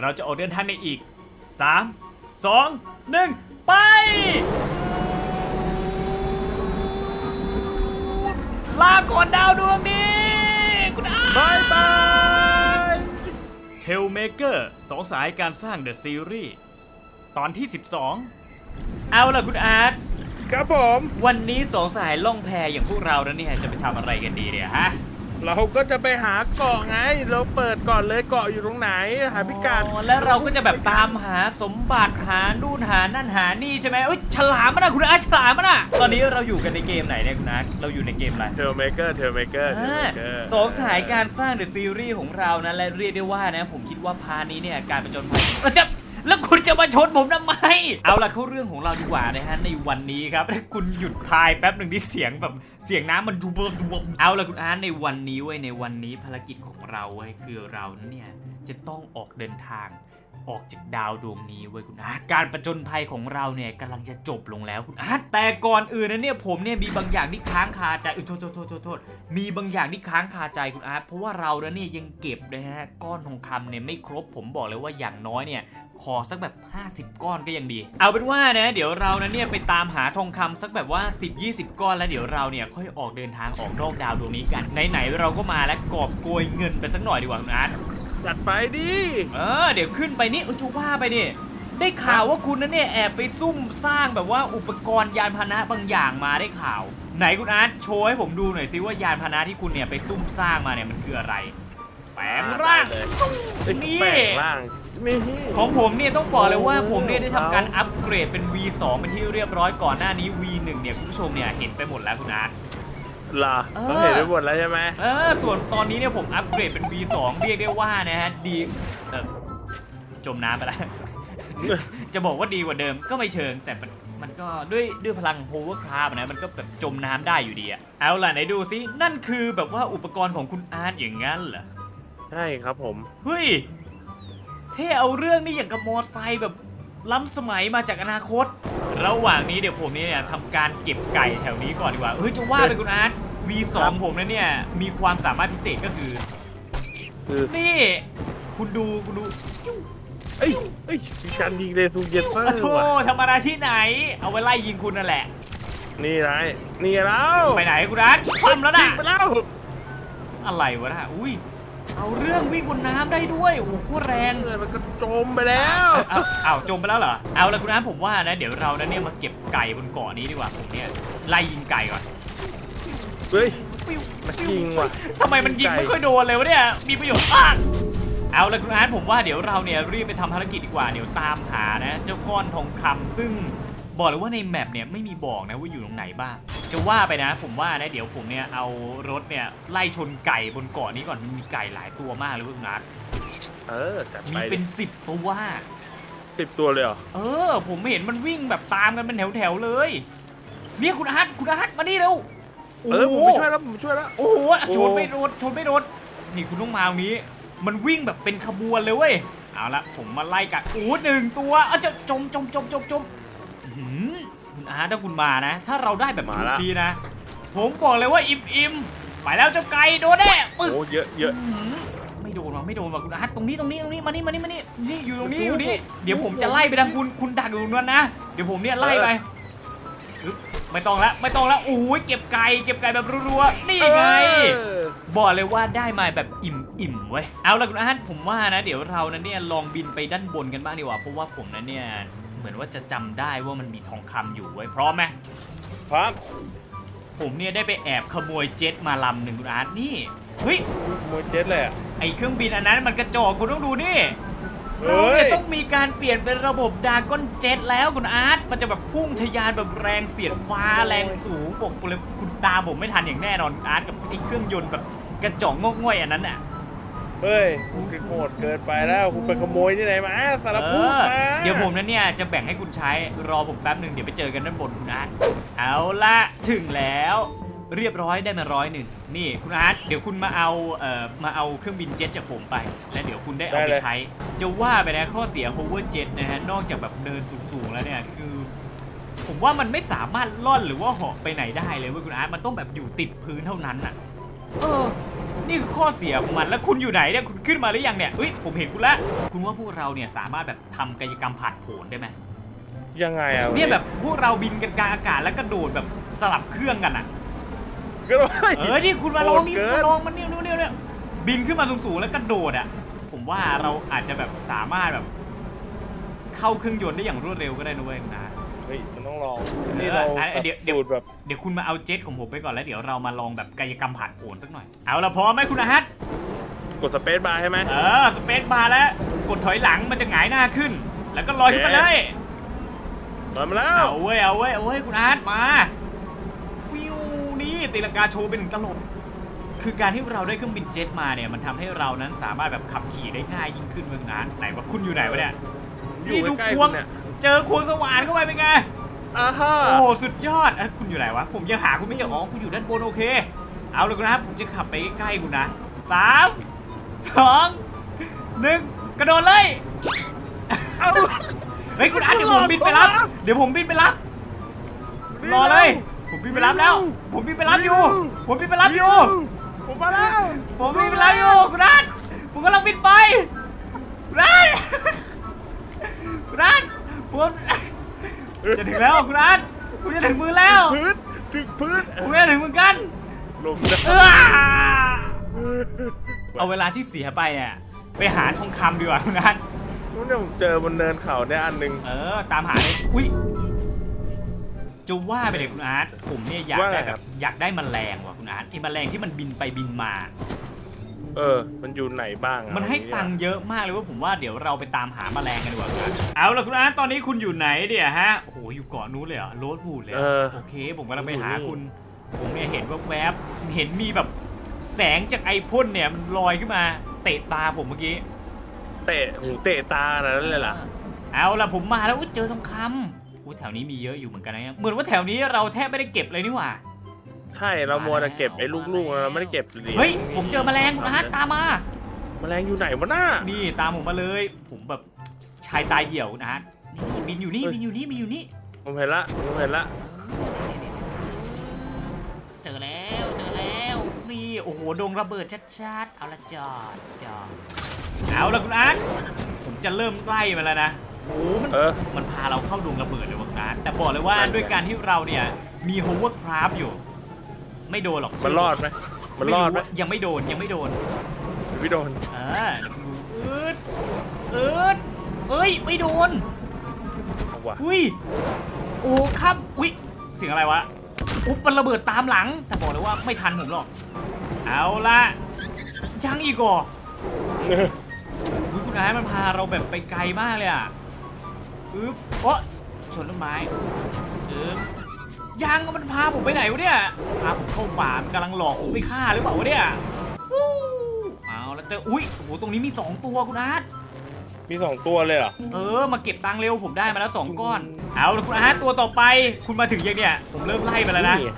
เราจะออกเดินทางในอีก 3 2 1 ไป ลาก่อนดาวดวงนี้คุณอาบายบายเทลเมเกอร์สองสายการสร้างเดอะซีรีส์ตอนที่ 12 เอาล่ะคุณอาร์ตครับผม วันนี้สองสายล่องแพอย่างพวกเราแล้วเนี่ยจะไปทำอะไรกันดีเนี่ยฮะ เราก็จะไปหาเกาะไง เราเปิดก่อนเลยเกาะอยู่ตรงไหน หาพิกัดอ๋อแล้วเราก็จะแบบตามหาสมบัติหานู่นหานั่นหานี่ใช่ไหมเอ้ยฉลามมันอะคุณอาร์ตฉลามมันอะตอนนี้เราอยู่กันในเกมไหนเนี่ยคุณอาร์ตเราอยู่ในเกมอะไร เทลเมเกอร์เทลเมเกอร์เทลอ่าเมเกอร์สองสายการสร้างเดอะซีรีส์ของเรานะและเรียกได้ว่านะผมคิดว่าพาร์ทนี้เนี่ยการประจนภัยเอ้าจะ แล้วคุณจะมาชนผมทำไม เอาล่ะเข้าเรื่องของเราดีกว่านะฮะในวันนี้ครับถ้คุณหยุดพายแป๊บหนึ่งที่เสียงแบบเสียงน้ำมันดูบดูบเอาล่ะคุณอาร์ตในวันนี้เว้ยในวันนี้ภารกิจของเราเว้ยคือเราเนี่ยจะต้องออกเดินทาง ออกจากดาวดวงนี้เว้ยคุณอาร์ตการประจนภัยของเราเนี่ยกำลังจะจบลงแล้วคุณอาร์ตแต่ก่อนอื่นนะเนี่ยผมเนี่ยมีบางอย่างที่ค้างคาใจเอยโทษโทษโทษโทษมีบางอย่างที่ค้างคาใจคุณอาร์ตเพราะว่าเราเนี่ยยังเก็บนะฮะก้อนทองคำเนี่ยไม่ครบผมบอกเลยว่าอย่างน้อยเนี่ยขอสักแบบ 50 ก้อนก็ยังดี เอาเป็นว่านะ เดี๋ยวเรานะเนี่ยไปตามหาทองคำสักแบบว่า 10-20 ก้อนแล้วเดี๋ยวเราเนี่ยค่อยออกเดินทางออกนอกดาวดวงนี้กันไหนๆเราก็มาแล้วกอบโกยเงินไปสักหน่อยดีกว่าคุณอาร์ต จัดไปดิเออเดี๋ยวขึ้นไปนี่เออจะว่าไปนี่ ได้ข่าวว่าคุณนั้นเนี่ยแอบไปซุ่มสร้างแบบว่าอุปกรณ์ยานพาหนะบางอย่างมาได้ข่าว ไหนคุณอาร์ตโชว์ให้ผมดูหน่อยสิว่ายานพาหนะที่คุณเนี่ยไปซุ่มสร้างมาเนี่ยมันคืออะไร แปลงร่างเลยนี่แปลงร่างนี่ของผมเนี่ยต้องบอกเลยว่าโอ้ผมเนี่ยได้ทำการว้าวอัปเกรดเป็น V2 เป็นที่เรียบร้อยก่อนหน้านี้ V1 เนี่ยคุณผู้ชมเนี่ยเห็นไปหมดแล้วคุณอาร์ต ล่ะเออ เราเห็นไปหมดแล้วใช่ไหมเออส่วนตอนนี้เนี่ยผมอัปเกรดเป็น V2 เรียกได้ว่านะฮะดีเออจมน้ำไปแล้ว จะบอกว่าดีกว่าเดิมก็ไม่เชิง แต่มันมันก็ด้วยด้วยพลังโฮเวอร์คราฟนะมันก็แบบจมน้ำได้อยู่ดีอะเอาล่ะไหนดูซินั่นคือแบบว่าอุปกรณ์ของคุณอาร์ตอย่างงั้นเหรอ ใช่ครับผม เฮ้ย เท่เอาเรื่องนี่อย่างกับมอไซค์แบบ ล้ำสมัยมาจากอนาคต ระหว่างนี้เดี๋ยวผมเนี่ยทำการเก็บไก่แถวนี้ก่อนดีกว่าเฮ้ยจะว่าไปคุณอาร์ต V2 ผมนะเนี่ยมีความสามารถพิเศษก็คือ คือนี่ คุณดูคุณดูเอ้ยเอ้ยมีการยิงเลซูเยสเซออะร์โธ่ว่ะธรรมดาที่ไหน เอาไว้ไล่ยิงคุณนั่นแหละ นี่ไรนี่แล้วไปไหนคุณอาร์ตคว่ำแล้วนะยิงไปแล้วอะไรวะนะอุ้ย เอาเรื่องวิ่งบนน้ำได้ด้วย โอ้โหโคตรแรงเออมันก็จมไปแล้ว เอาเอาจมไปแล้วเหรอ เอาละคุณน้ำผมว่านะ เดี๋ยวเรานะเนี่ยมาเก็บไก่บนเกาะนี้ดีกว่าผมเนี่ยไล่ยิงไก่ก่อนเฮ้ย ปิ้วมันยิงว่ะ ทำไมมันยิงไม่ค่อยโดนเลยวะเนี่ย มีประโยชน์อะเอาละคุณอาร์ตผมว่าเดี๋ยวเราเนี่ยรีบไปทำภารกิจดีกว่าเดี๋ยวตามหานะ เจ้าก้อนทองคำซึ่ง บอกเลยว่าในแมปเนี่ยไม่มีบอกนะว่าอยู่ตรงไหนบ้าง จะว่าไปนะ ผมว่านะเดี๋ยวผมเนี่ยเอารถเนี่ยไล่ชนไก่บนเกาะนี้ก่อนมันมีไก่หลายตัวมากเลยคุณอาร์ตเออจัดมีไปเป็นสิบตัวสิบตัวเลยเหรอ เออ ผมเห็นมันวิ่งแบบตามกันเป็นแถวๆเลย เนี่ยคุณอาร์ตคุณอาร์ตมานี่เร็วเออผมไม่ช่วยแล้วผมไม่ช่วยแล้ว โอ้โหโอ้ชนไม่โดนชนไม่โดนนี่คุณต้องมาตรงนี้ มันวิ่งแบบเป็นขบวนเลยเว้ย เอาละผมมาไล่กัดโอ้หนึ่งตัวอะจะจมจมจมจมจมอื้อหือ คุณอาร์ตถ้าคุณมานะ ถ้าเราได้แบบชุดนี้นะ ผมบอกเลยว่าอิ่มอิ่มไปแล้วเจ้าไก่โดนแน่ปึ๊กโอ้เยอะเยอะ อื้อหือไม่โดนว่ะไม่โดนว่ะคุณอาร์ตตรงนี้ตรงนี้ตรงนี้มานี่มานี่มานี่นี่อยู่ตรงนี้อยู่นี่เดี๋ยวผมจะไล่ไปทางคุณคุณดักอยู่ตรงนั้นนะเดี๋ยวผมเนี่ยไล่ไปอึ๊บไม่ต้องละไม่ต้องละโอ้ยเก็บไก่เก็บไก่แบบรัวๆนี่ไง เออบอกเลยว่าได้มาแบบอิ่มอิ่มๆเว้ย เอาละคุณอาร์ตผมว่านะ เดี๋ยวเรานั้นเนี่ยลองบินไปด้านบนกันบ้างดีกว่า เพราะว่าผมนั้นเนี่ยเห มือนว่าจะจำได้ว่ามันมีทองคำอยู่ไว้ยพร้อมไหมครับผมเนี่ยได้ไปแอบขโมยเจ็ตมาลำหนึ่งคุณอาร์ตนี่เฮ้ยโมเจ็ตเลยอะไอเครื่องบินอันนั้นมันกระจอกคุณต้องดูนี่เฮ้เรายเนี่ยต้องมีการเปลี่ยนเป็นระบบดากอนเจ็ตแล้วคุณอาร์ตมันจะแบบพุ่งทะยานแบบแรงเสียดฟ้าแรงสูงปกเลยคุณตามผมไม่ทันอย่างแน่นอนคุณอาร์ตกับไอเครื่องยนต์แบบกระจอกงอกง่อยอันนั้นอะ เฮ้ยคุณโหดเกินไปแล้วคุณไปขโมยที่ไหนมาสารเอพูดอมาเดี๋ยวผมนั้นเนี่ยจะแบ่งให้คุณใช้รอผมแป๊บหนึ่งเดี๋ยวไปเจอกันด้านบนคุณอาร์ตเอาละถึงแล้ว เรียบร้อยได้มาร้อยหนึ่งนี่คุณอาร์ตเดี๋ยวคุณมาเอาเอ่อมาเอาเครื่องบินเจ็ตจากผมไป แล้วเดี๋ยวคุณได้เอาไปใช้ จะว่าไปนะข้อเสีย hover jet นะฮะนอกจากแบบเดินสูงๆแล้วเนี่ยคือ ผมว่ามันไม่สามารถล่อนหรือว่าเหาะไปไหนได้เลยเว้ยคุณอาร์ตมันต้องแบบอยู่ติดพื้นเท่านั้นน่ะ เออ นี่คือข้อเสียของมันแล้วคุณอยู่ไหนเนี่ยคุณขึ้นมาหรือยังเนี่ยเฮ้ยผมเห็นคุณแล้วคุณว่าพวกเราเนี่ยสามารถแบบทำกายกรรมผ่านโผนได้ไหมยังไงอะเนี่ยแบบพวกเราบินกันกลางอากาศแล้วก็โดดแบบสลับเครื่องกันอะก็ว่าเออที่คุณมาลองนี่โหดเกิน มาลองมันเนี่ยเนี่ยเนี่ยบินขึ้นมาสูงๆแล้วก็โดดอะ ผมว่าเราอาจจะแบบสามารถแบบ เข้าเครื่องยนต์ได้อย่างรวดเร็วก็ได้นะเว้ยคุณนะ เฮ้ยมัน ต้องลองนี่เราเอออะเดี๋ยวเดี๋ยว สูตรแบบเดี๋ยวคุณมาเอาเจ็ตของผมไปก่อนแล้วเดี๋ยวเรามาลองแบบกายกรรมผ่านโผนสักหน่อย เอาละพร้อมไหมคุณอาฮัทกดสเปซบาร์ใช่ไหม เออสเปซบาร์แล้ว กดถอยหลังมันจะหงายหน้าขึ้น แล้วก็ลอยขึ้นมาเลยมามาแล้ว เอาเว้ยเอาเว้ยเอาเว้ยคุณอาร์ตมาฟิวนี่ตีลังกาโชว์เป็นหนึ่งตลบคือการที่เราได้เครื่องบินเจ็ตมาเนี่ยมันทำให้เรานั้นสามารถแบบขับขี่ได้ง่ายยิ่งขึ้นเมืองนั้นไหนว่าคุณอยู่ไหนวะเนี่ยอยู่นี่ดูใกล้คๆวคุงณเนี่ย เจอควงสว่านเข้าไปเป็นไง อ่าฮะโอ้สุดยอดเอ้ยคุณอยู่ไหนวะ ผมยังหาคุณไม่เจออ๋อคุณอยู่ด้านบนโอเค เอาเลยนะครับ ผมจะขับไปใกล้ๆคุณนะสามสองหนึ่งกระโดดเลย เอา เฮ้ยคุณอาร์ตเดี๋ยวผมบินไปรับ เดี๋ยวผมบินไปรับ รอเลย ผมบินไปรับแล้ว ผมบินไปรับอยู่ ผมบินไปรับอยู่ ผมมาแล้วผมบินไปรับอยู่คุณอาร์ตผมกำลังบินไปคุณอาร์ตคุณอาร์ตผม จะถึงแล้วคุณอาร์ตคุณจะถึงมือแล้วพื้นถึงพื้นผมจะถึงเหมือนกันลมนะเออเอาเวลาที่เสียไปเนี่ยไปหาทองคำดีกว่าคุณอาร์ตนู้นเนี่ยผมเจอบนเนินเขาเนี่ยอันหนึ่งเออ ตามหาเลยอุ้ยจะว่าไปเลยคุณอาร์ตผมเนี่ยอยากว่าไงได้คแบรับบอยากได้แมลงว่ะคุณอาร์ตไอ้แมลงที่มันบินไปบินมา เออ มันอยู่ไหนบ้างอะมันให้ตังค์เยอะมากเลยว่าผมว่าเดี๋ยวเราไปตามหาแมลงกันดีกว่าครับเอาละคุณอาร์ตตอนนี้คุณอยู่ไหนเดี๋ยฮะโอ้โหอยู่เกาะนู้นเลยเหรอโรดวูดเลยเหรเออ อโอเค ผมกำลังไปหาคุณ ผมเนี่ยเห็นแวบๆเห็นมีแบบแสงจากไอพ่นเนี่ยมันลอยขึ้นมาเตะตาผมเมื่อกี้ เตะหูเตะตาขนาดนั้นเลยเหรอเอาละผมมาแล้วอุ๊ยเจอทองคำอุ้ยแถวนี้มีเยอะอยู่เหมือนกันนะเนี่ยเหมือนว่าแถวนี้เราแทบไม่ได้เก็บเลยนี่หว่า ใช่เรามัวแต่เก็บไอ้ลูกๆเราไม่ได้เก็บหรีญเฮ้ยผมเจอแมลงนะฮะตามมาแมลงอยู่ไหนวะหน้านี่ตามผมมาเลย ผมแบบชายตาเหี่ยวนะฮะนี่บินอยู่นี่เฮ้ยบินอยู่นี่บินอยู่นี่ผมเห็นละผมเห็นละเจอแล้วเจอแล้วนี่โอ้โหดงระเบิดชัดๆเอาละจอดจอดเอาละคุณอาร์ตผมจะเริ่มไล่มาแล้วนะโอ้โหมันเออมันพาเราเข้าดงระเบิดเลยวะคุณอาร์ตแต่บอกเลยว่านั่นไงด้วยการที่เราเนี่ยมีโฮเวอร์คราฟอยู่ ไม่โดนหรอกมันรอดไหมมันรอดไหมยังไม่โดนยังไม่โดนพี่โดนอ่าอืดอืดเอ้ยไม่โดนเอาว่ะอุ้ยโอ้ครับอุ้ยเสียงอะไรวะอุ๊บมันระเบิดตามหลัง แต่บอกเลยว่าไม่ทันผมหรอก เอาละยังอีกเหรออุ๊ยคุณนายมันพาเราแบบไปไกลมากเลยอะอึ๊บโอ๊ะชนต้นไม้อึ๊บ ยังมันพาผมไปไหนวะเนี่ยพาผมเข้าป่ามันกำลังหลอกผมไปฆ่าหรือเปล่าวะเนี่ยวู้เอาแล้วเจออุ้ยโอ้โหตรงนี้มีสองตัวคุณอาร์ตมีสองตัวเลยเหรอ เออมาเก็บตังค์เร็วผมได้มาแล้วสองก้อน เอาละคุณอาร์ตตัวต่อไป คุณมาถึงยังเนี่ยผมเริ่มไล่ไปแล้วนะนี่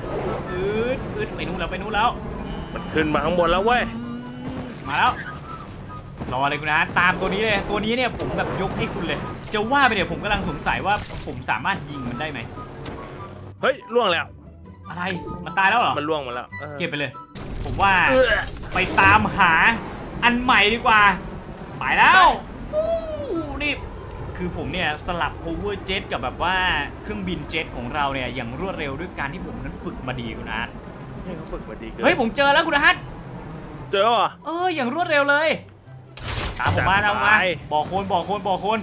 อืดอืดไปนู่นแล้วไปนู่นแล้ว มันขึ้นมาข้างบนแล้วเว้ย มาแล้ว รอเลยคุณอาร์ตตามตัวนี้เลย ตัวนี้เนี่ยผมแบบยกให้คุณเลย จะว่าไปเนี่ยผมกำลังสงสัยว่าผมสามารถยิงมันได้ไหม เฮ้ยล่วงแล้ว อะไร มันตายแล้วเหรอ มันล่วงมาแล้วออเก็บไปเลย ผมว่าเออไปตามหาอันใหม่ดีกว่า ไปแล้วฟู้นี่ คือผมเนี่ยสลับ power jet กับแบบว่าเครื่องบินเจ็ตของเราเนี่ยอย่างรวดเร็วด้วยการที่ผมนั้นฝึกมาดีคุณอาร์ตให้เขาฝึกมาดีกินเฮ้ยผมเจอแล้วคุณอาร์ตเจอเหรอเอออย่างรวดเร็วเลย ตามผมมาจัตาดมไปมาบอกคนบอกคนบอกคน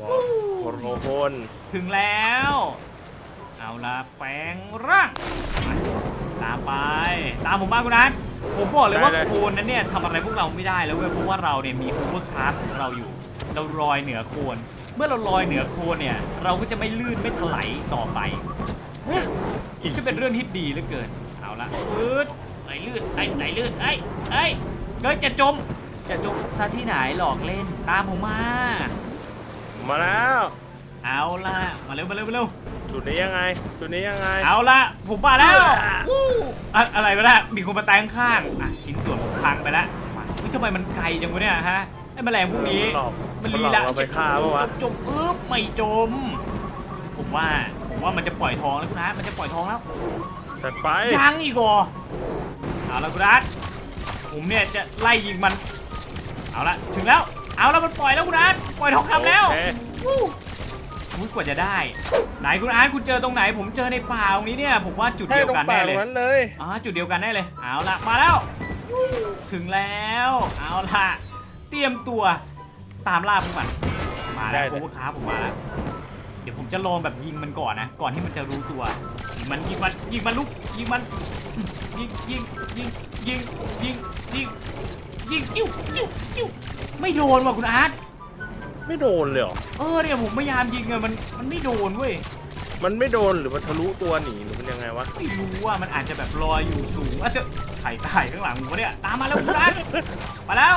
บอกโคโรโคนถึงแล้ว เอาละแปลงร่างตามไป ตามผมมาคุณอาร์ตผมบอกเลยว่าโคนนั้นเนี่ยทำอะไรพวกเราไม่ได้แล้วเว้ยเพราะว่าเราเนี่ยมี power craft ของเราอยู่ เราลอยเหนือโคลนเมื่อเราลอยเหนือโคลนเนี่ย เราก็จะไม่ลื่นไม่ถลายต่อไปอีกก็เป็นเรื่องที่ดีเหลือเกิน เอาละปืดไหนลื่นไอ้ไหนลื่นไอ้ไอ้เฮ้ยจะจม จะจมซะที่ไหนหลอกเล่น ตามผมมา มาแล้ว เอาละมาเร็วมาเร็วมาเร็ว จุดนี้ยังไง จุดนี้ยังไง เอาละผมมาแล้วอ่าวู้อะอะไรก็ได้ มีคนมาตายข้างๆอะชิ้นส่วนผมพังไปแล้วมาเฮ้ยทำไมมันไกลจังวะเนี่ยฮะไอ้แมลงพวกนี้หลอกมันมันลีหลอกละเราไปฆ่าปะวะจมจมอึ๊บไม่จม ผมว่าผมว่ามันจะปล่อยทองแล้วคุณอาร์ตมันจะปล่อยทองแล้ว จัดไป ยังอีกเหรอเอาละคุณอาร์ตผผมเนี่ยจะไล่ยิงมัน เอาละถึงแล้ว เอาแล้วมันปล่อยแล้วคุณอาร์ตปล่อยทองคำแล้วโอเค วู้ อุ๊ยกว่าจะได้ ไหนคุณอาร์ตคุณเจอตรงไหน ผมเจอในป่าตรงนี้เนี่ยผมว่าจุดให้เดียวตรงกันป่าแน่ตเลรยงนั้นเลยอ๋อจุดเดียวกันแน่เลยเอาละมาแล้ว ถึงแล้ว เอาละเตรียมตัวตามล่าพวกมันมาแล้วพวกค้าผมมาแล้วเดี๋ยวผมจะลองแบบยิงมันก่อนนะ ก่อนที่มันจะรู้ตัวยิงมันยิงมันยิงมันลุกยิงมันยิงยิงยิงยิงยิงยิงยิงจิ้วจิ้วจิ้วไม่โดนว่ะคุณอาร์ต ไม่โดนเลยเหรอ เออเนี่ยผมพยายามยิงอะมันมันไม่โดนเว้ยมันไม่โดนหรือมันทะลุตัวหนีหรือมันยังไงวะ ไม่รู้ว่ามันอาจจะแบบลอยอยู่สูงอาจจะไถ่ไถ่ข้างหลังผมวะเนี่ยตามมาแล้วคุณอาร์ตมาแล้ว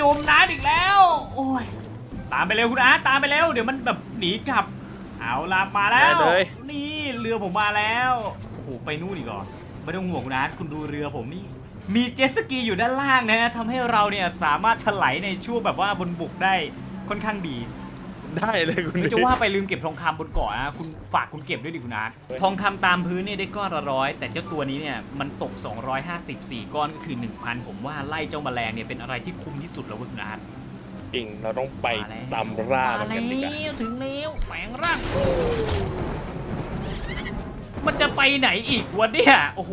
จมน้ำอีกแล้ว โอ้ยตามไปเร็วคุณอาร์ตตามไปเร็วเดี๋ยวมันแบบหนีกลับ เอาละมาแล้วได้เลย นี่เรือผมมาแล้วโอ้โหไปนู่นอีกเหรอไม่ต้องห่วงคุณอาร์ตคุณดูเรือผมนี่ มีเจ็ตสกีอยู่ด้านล่างนะทำให้เราเนี่ยสามารถถลายในช่วงแบบว่าบนบกได้ ค่อนข้างดีได้เลยคุณเดี๋ยวจะนิดว่าไปลืมเก็บทองคำบนเกาะนะคุณฝากคุณเก็บด้วยดิคุณอาร์ตเฮ้ยทองคำตามพื้นเนี่ยได้ก้อนละร้อยแต่เจ้าตัวนี้เนี่ยมันตก 254 ก้อนก็คือ 1,000 ผมว่าไล่เจ้าแมลงเนี่ยเป็นอะไรที่คุ้มที่สุดแล้วเว้ยคุณอาร์ตจริงเราต้องไปมาแล้วตามร่ามามันกันดีกว่าแล้วถึงแล้วแปลงร่างมันจะไปไหนอีกวะเนี่ยโอ้โห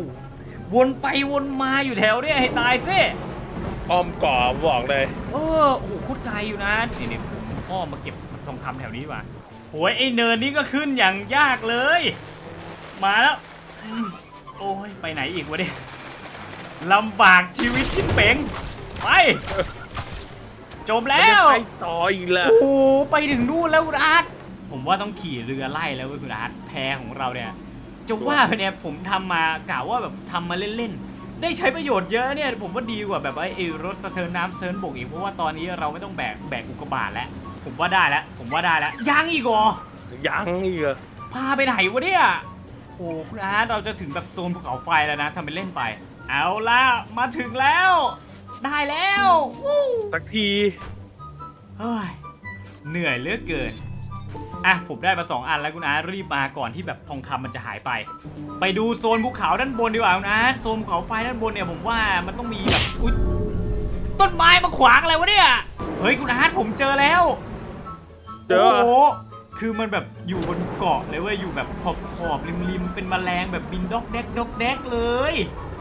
วนไปวนมาอยู่แถวเนี่ยให้ตายซิ อ้อมก่อบอกเลย เออโอ้โหโคตรไกลอยู่นะนี่นี่ผมอ้อมมาเก็บทองคำแถวนี้ว่ะโหยไอเนินนี้ก็ขึ้นอย่างยากเลย มาแล้วอืมโอ้ยไปไหนอีกวะเนี่ยลำบากชีวิตชิบเป๋งไปจมแล้ว ไม่ได้ไปต่ออีกแล้ว โอ้โหไปถึงนู่นแล้วคุณอาร์ตผมว่าต้องขี่เรือไล่แล้วเว้ยคุณอาร์ตแพของเราเนี่ยจะว่าไปเนี่ยผมทำมากะว่าแบบทำมาเล่นๆ ได้ใช้ประโยชน์เยอะเนี่ย ผมว่าดีกว่าแบบว่าไอ้รถสะเทินน้ำสะเทินบกอีก เพราะว่าตอนนี้เราไม่ต้องแบกแบกอุกกาบาตแล้ว ผมว่าได้แล้ว ผมว่าได้แล้ว ยังอีกเหรอยังอีกเหรอพาไปไหนวะเนี่ยโหคุณอาร์ตเราจะถึงแบบโซนภูเขาไฟแล้วนะทำเป็นเล่นไป เอาละมาถึงแล้ว ได้แล้ววู้สักทีเฮ้ยเหนื่อยเหลือเกิน อะผมได้มา 2 อันแล้วคุณอาร์ตรีบมาก่อนที่แบบทองคำมันจะหายไป ไปดูโซนภูเขาด้านบนดีกว่าคุณอาร์ตโซนภูเขาไฟด้านบนเนี่ยผมว่ามันต้องมีแบบอุ๊ยต้นไม้มาขวางอะไรวะเนี่ยเฮ้ยคุณอาร์ตผมเจอแล้วเจอโอ้โหคือมันแบบอยู่บนเกาะเลยเว้ยอยู่แบบขอบขอบริมริมๆเป็นแมลงแบบบินด็อกแดกด็อกแดกเลย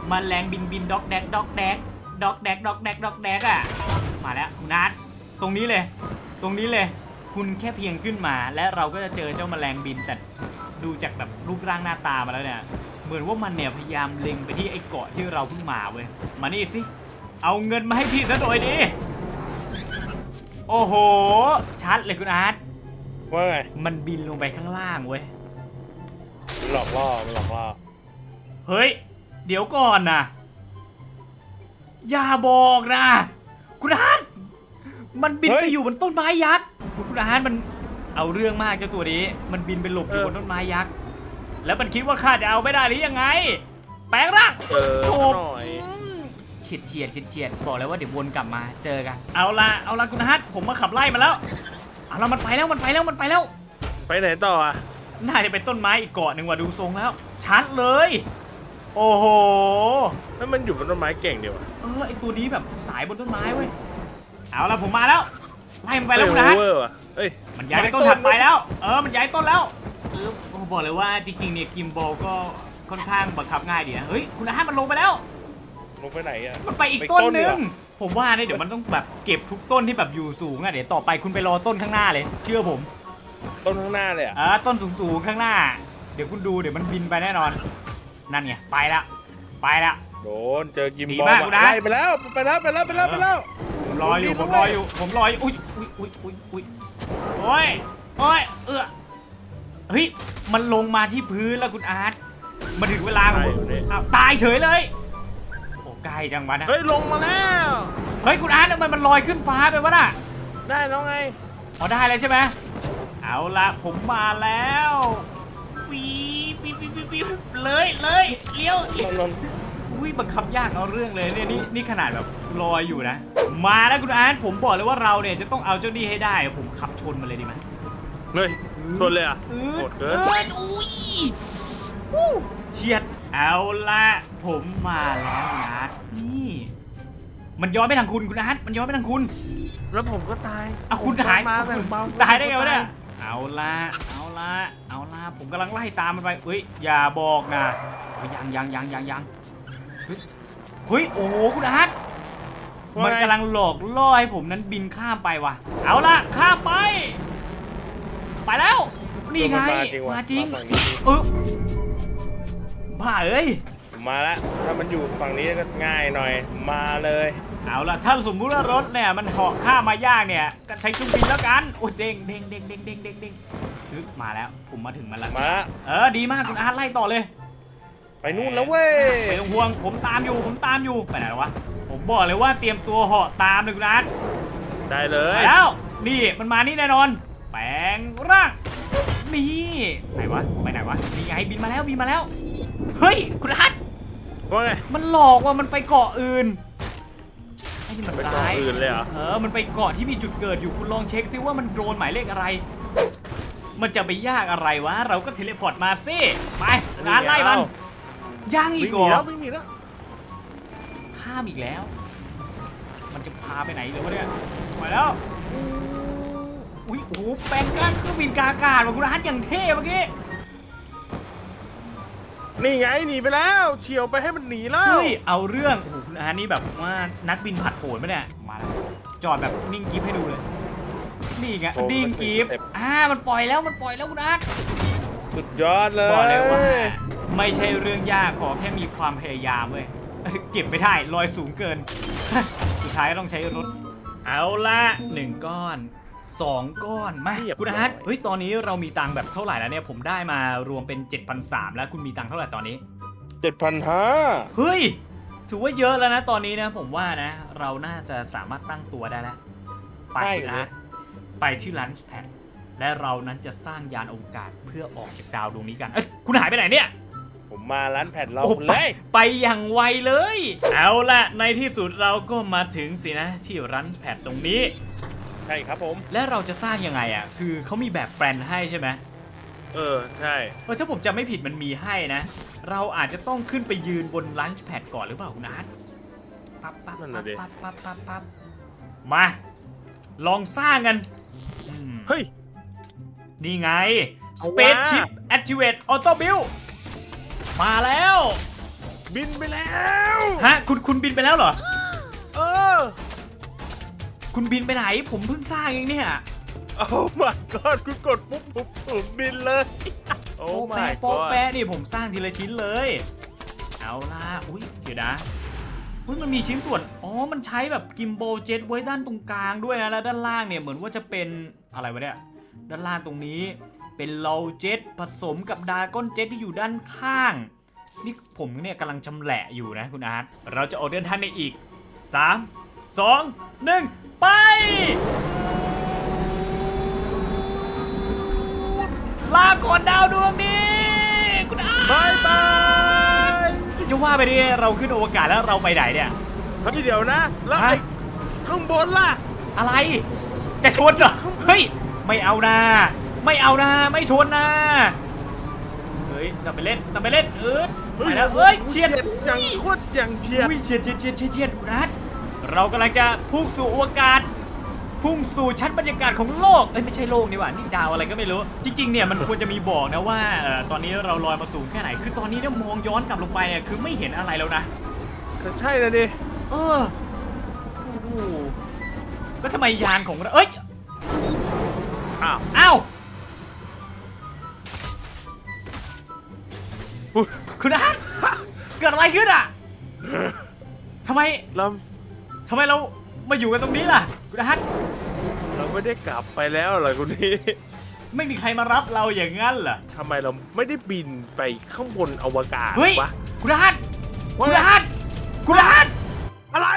แมลงบินบินด็อกแดกด็อกแดกด็อกแดกด็อกแดกด็อกแดกอะมาแล้วคุณอาร์ตตรงนี้เลย ตรงนี้เลย คุณแค่เพียงขึ้นมา และเราก็จะเจอเจ้าแมลงบิน แต่ดูจากแบบรูปร่างหน้าตามาแล้วเนี่ย เหมือนว่ามันเนี่ยพยายามเล็งไปที่ไอ้เกาะที่เราเพิ่งมาเว้ย มานี่สิ เอาเงินมาให้พี่ซะหน่อยดิโอ้โห ชัดเลยคุณอาร์ตว่าไงมันบินลงไปข้างล่างเว้ย มันหลอกล่อมันหลอกล่อเฮ้ย เดี๋ยวก่อนนะอย่าบอกนะ คุณอาร์ตมันบินไปอยู่บนต้นไม้ยักษ์ คุณอาร์ตมันเอาเรื่องมากเจ้าตัวนี้ มันบินไปหลบอยู่บนต้นไม้ยักษ์ แล้วมันคิดว่าข้าจะเอาไม่ได้หรือยังไง แปลงร่างเออจบหน่อยเฉียดเฉียดเฉียดเฉียดบอกเลยว่าเดี๋ยววนกลับมาเจอกัน เอาละเอาละคุณอาร์ตผมมาขับไล่มาแล้ว เอาละมันไปแล้วมันไปแล้วมันไปแล้ว ไปไหนต่ออะน่าจะเป็นต้นไม้อีกเกาะหนึ่งว่ะดูทรงแล้ว ชัดเลย โอ้โหแล้วมันอยู่บนต้นไม้เก่งดีว่ะเออไอตัวนี้แบบสายบนต้นไม้เว้ยเอาละผมมาแล้ว ไล่มันไปแล้วคุณเฮ้นะยโอเวอร์ว่ะเอ้ยมันย้ายไปต้นถัดไปแล้ว เออ มันย้ายต้นแล้วเออผมบอกเลยว่าจริงๆเนี่ยกิมบอลก็ค่อนข้างบังคับง่ายดีนะเฮ้ยคุณอาร์ตมันลงไปแล้ว ลงไปไหนอะ มันไปอีกต้นหนึ่งไปต้นเดียวผมว่าเนี่ยเดี๋ยวมันต้องแบบเก็บทุกต้นที่แบบอยู่สูงอะเดี๋ยวต่อไปคุณไปรอต้นข้างหน้าเลย เชื่อผมต้นข้างหน้าเลยอะอ่าต้นสูงๆข้างหน้า เดี๋ยวคุณดูเดี๋ยวมันบินไปแน่นอน นั่นไงไปละไปละ โดนเจอกิมดีบอลมากว่ะคุณอาไล่ไปแล้วไปแล้วไปแล้วไปแล้วไปแล้วผม รออยู่ผมรออยู่ผมรออยู่อุ้ยอุ้ยอุ้ยอุ้ยอุ้ยโอ้ยโอ้ยเออเฮ้ยมันลงมาที่พื้นแล้วคุณอาร์ตมาถึงเวลาของผมอ้าวตายเฉยเลยโอ้ใกล้จังวะนะเฮ้ยลงมาแล้วเฮ้ยคุณอาร์ตทำไมมันลอยขึ้นฟ้าไปวะน่ะได้แล้วไงอ๋อได้เลยใช่ไหมเอาละผมมาแล้ววีวีวีวีวีเลยเลยเลี้ยวเลี้ยวลง อุ้ยบังคับยากเอาเรื่องเลยเนี่ยนี่นี่ขนาดแบบลอยอยู่นะ มาแล้วคุณอาร์ตผมบอกเลยว่าเราเนี่ยจะต้องเอาเจ้านี่ให้ได้ ผมขับชนมันเลยดีไหมเฮ้ยชนเลยอะอืโหดดเกิเอนออุ้ยฮู้เฉียดเอาละผมมาแล้วนะนี่ มันย้อนไปทางคุณคุณอาร์ตมันย้อนไปทางคุณ แล้วผมก็ตายเอาคุณหายมาเอาแบ่คุงณเบาตายได้ไงวะเนี่ย เอาละเอาละเอาละผมกำลังไล่ตามมันไปเฮ้ย อย่าบอกนะเฮ้ยยังยังยังยังยัง เฮ้ยเฮ้ยโอ้โหคุณอาร์ตมันกำลังหลอกล่อให้ผมนั้นบินข้ามไปว่ะ เอาละข้ามไป ไปแล้ว นี่ไงว่ะมาจริงฝั่นี้เออบ้าเอ้ย มาละถ้ามันอยู่ฝั่งนี้ก็ง่ายหน่อย มาเลยเอาล่ะถ้าสมมุติว่ารถเนี่ยมันเหาะข้ามมายากเนี่ยก็ใช้เครื่องบินแล้วกันโอ้ยเด้งเด้งเด้งเด้งเด้งเด้งเด้งฮึบมาแล้วผมมาถึงมันแล้วมาละเออดีมากคุณอาร์ตไล่ต่อเลย ไปนู่นแล้วเว้ยไม่ต้องห่วงผมตามอยู่ผมตามอยู่ไปไหนแล้ววะผมบอกเลยว่าเตรียมตัวเหาะตามเลยคุณอาร์ตได้เลไปยแล้วนี่มันมานี่แน่นอน แปลงร่างนี่ไหนวะไปไหนวะนี่ไงบินมาแล้วบินมาแล้วเฮ้ยคุณอาร์ตว่าไงมันหลอกว่ามันไปเกาะอื่นไอ้นี่มันไปเกาะร้ายอื่นเลยเหรอเออมันไปเกาะที่มีจุดเกิดอยู่คุณลองเช็คซิว่ามันโดรนหมายเลขอะไรมันจะไปยากอะไรวะ เราก็เทเลพอร์ตมาสิ ไปงานไล่มัน ย่างอีวิ่กงเหหรนีอแล้ววิ่งหนีแล้วข้ามอีกแล้ว มันจะพาไปไหนเลยวะเนี่ยมาแล้ว อุ้ยโอ้โหแปลงก้านเครื่องบินกาอากาศว่ะคุณอาร์ตอย่างเท่เมื่อกี้ นี่ไงหนีไปแล้วเฉียวไปให้มันหนีแล้ว เฮ้ย เอาเรื่อง โอ้โหคุณอาร์ตนี่แบบว่านักบินผัดโผนปะเนี่ย มาแล้ว จอดแบบนิ่งกิฟให้ดูเลย นี่ไงนิ่งกิฟอ่า มันปล่อยแล้ว มันปล่อยแล้วคุณอาร์ตสุดยอดเลยบอกเลยว่า ไม่ใช่เรื่องยากขอแค่มีความพยายามเว้ยเก็บไม่ได้ลอยสูงเกิน สุดท้ายก็ต้องใช้รถ เอาละหนึ่งก้อนสองก้อนมาคุณอาร์ตเฮ้ยตอนนี้เรามีตังค์แบบเท่าไหร่แล้วเนี่ยผมได้มารวมเป็น 7,300 แล้วคุณมีตังค์เท่าไหร่ตอนนี้เจ็ดพันห้าเฮ้ย ถือว่าเยอะแล้วนะตอนนี้นะผมว่านะ เราน่าจะสามารถตั้งตัวได้แล้ว ไปคุณอาร์ตไปที่ลันช์แพดและเรานั้นจะสร้างยานอวกาศเพื่อออกจากดาวดวงนี้กันเอ้ยคุณหายไปไหนเนี่ย ผมมาร้านแผ่นเราโอ้เลย ไปอย่างไวเลย เอาละในที่สุดเราก็มาถึงสินะที่รันแพดตรงนี้ ใช่ครับผม และเราจะสร้างยังไงอะ คือเขามีแบบแปลนให้ใช่ไหมเออ ใช่ เออถ้าผมจำไม่ผิดมันมีให้นะ เราอาจจะต้องขึ้นไปยืนบนลันช์แพดก่อนหรือเปล่าคุณอาร์ตปั๊บปั๊บนั่นปั๊น่ะบดิ ปั๊บปั๊บปั๊บปั๊บมา ลองสร้างกันอืมเฮ้ย นี่ไง เอาวะ Spaceship Activate Auto Build มาแล้ว บินไปแล้ว ฮะ คุณคุณบินไปแล้วเหรอ เออ คุณบินไปไหน ผมเพิ่งสร้างเองเนี่ย โอ้ my god คุณกดปุ๊บปุ๊บผมบินเลย โอ้ โป๊ะ my แปะโป๊ะ god แปะนี่ผมสร้างทีละชิ้นเลย เอาล่ะ อุ้ยเดี๋ยวนะอุ้ยมันมีชิ้นส่วน อ๋อ มันใช้แบบกิมโบเจ็ตไว้ด้านตรงกลางด้วยนะ แล้วด้านล่างเนี่ยเหมือนว่าจะเป็นอะไรวะเนี่ย ด้านล่างตรงนี้ เป็นโลเจ็ตผสมกับดาก้อนเจ็ตที่อยู่ด้านข้าง นี่ผมเนี่ยกำลังชำแหละอยู่นะคุณอาร์ตเราจะออกเดินทางในอีก 3 2 1 ไป ลาก่อนดาวดวงนี้คุณอาร์ตบายบายจะว่าไปดิเราขึ้นอวกาศแล้วเราไปไหนเนี่ยเฮ้ยเดี๋ยวนะ แล้วฮะไอ้ข้างบนล่ะ อะไร จะชนเหรอ เฮ้ย ไม่เอานะ ไม่เอานะไม่ชนนะเฮ้ยนำไปเล่นนำไปเล่นเออไปแล้วเอ้ยเฉียดอย่างโคตรอย่างเฉียดอุ้ยเฉียดเฉียดเฉียดเฉียดเฉียดคุณอาร์ตเรากำลังจะพุ่งสู่อวกาศ พุ่งสู่ชั้นบรรยากาศของโลกเอ้ยไม่ใช่โลกนี่หว่านี่ดาวอะไรก็ไม่รู้ จริงๆเนี่ยมันควรจะมีบอกนะว่าเอ่อตอนนี้เราลอยมาสูงแค่ไหน คือตอนนี้เนี่ยมองย้อนกลับลงไปเนี่ยคือไม่เห็นอะไรแล้วนะก็ใช่นะดิเออโอ้โหแล้วทำไมยานของเราเอ้ย อ้าว อ้าว คุณอาร์ตเกิดอะไรขึ้นอะทำไมเราทำไมเรามาอยู่กันตรงนี้ล่ะ คุณอาร์ตเราไม่ได้กลับไปแล้วเหรอคุณนี่ไม่มีใครมารับเราอย่างนั้นเหรอทำไมเราไม่ได้บินไปข้างบนอวกาศเฮ้ยวะคุณอาร์ตว่าคุณอาร์ตคุณอาร์ตอะไร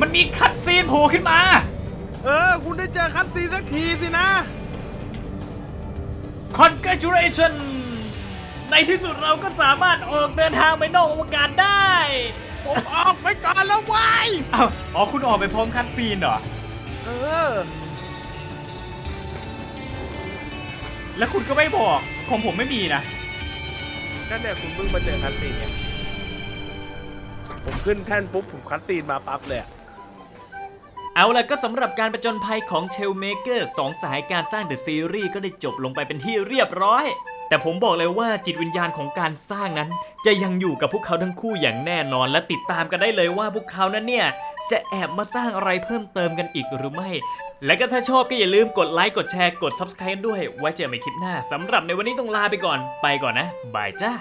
มันมีคัดซีนโผล่ขึ้นมา เออ คุณได้เจอคัตซีนสักทีสินะ congratulation ในที่สุดเราก็สามารถออกเดินทางไปนอกอวกาศได้ ผมออกไปก่อนแล้ววายอ้าวอ๋อคุณออกไปพร้อมคัดซีนเหรอ เออ แล้วคุณก็ไม่บอกของผมไม่มีนะก็เนี่ยคุณเพิ่งมาเจอคัตซีนไงผมขึ้นแท่นปุ๊บผมคัดตีนมาปั๊บเลยอะเอาล่ะก็สำหรับการประจนภัยของเชลเมเกอร์สองสหายการสร้างเดอะซีรีส์ก็ได้จบลงไปเป็นที่เรียบร้อย แต่ผมบอกเลยว่าจิตวิญญาณของการสร้างนั้น จะยังอยู่กับพวกเขาทั้งคู่อย่างแน่นอน และติดตามกันได้เลยว่าพวกเขานั้นเนี่ยจะแอบมาสร้างอะไรเพิ่มเติมกันอีกหรือไม่ และก็ถ้าชอบก็อย่าลืมกดไลค์กดแชร์กด Subscribe ด้วย ไว้เจอกันใหม่คลิปหน้าสำหรับในวันนี้ต้องลาไปก่อนไปก่อนนะบายจ้า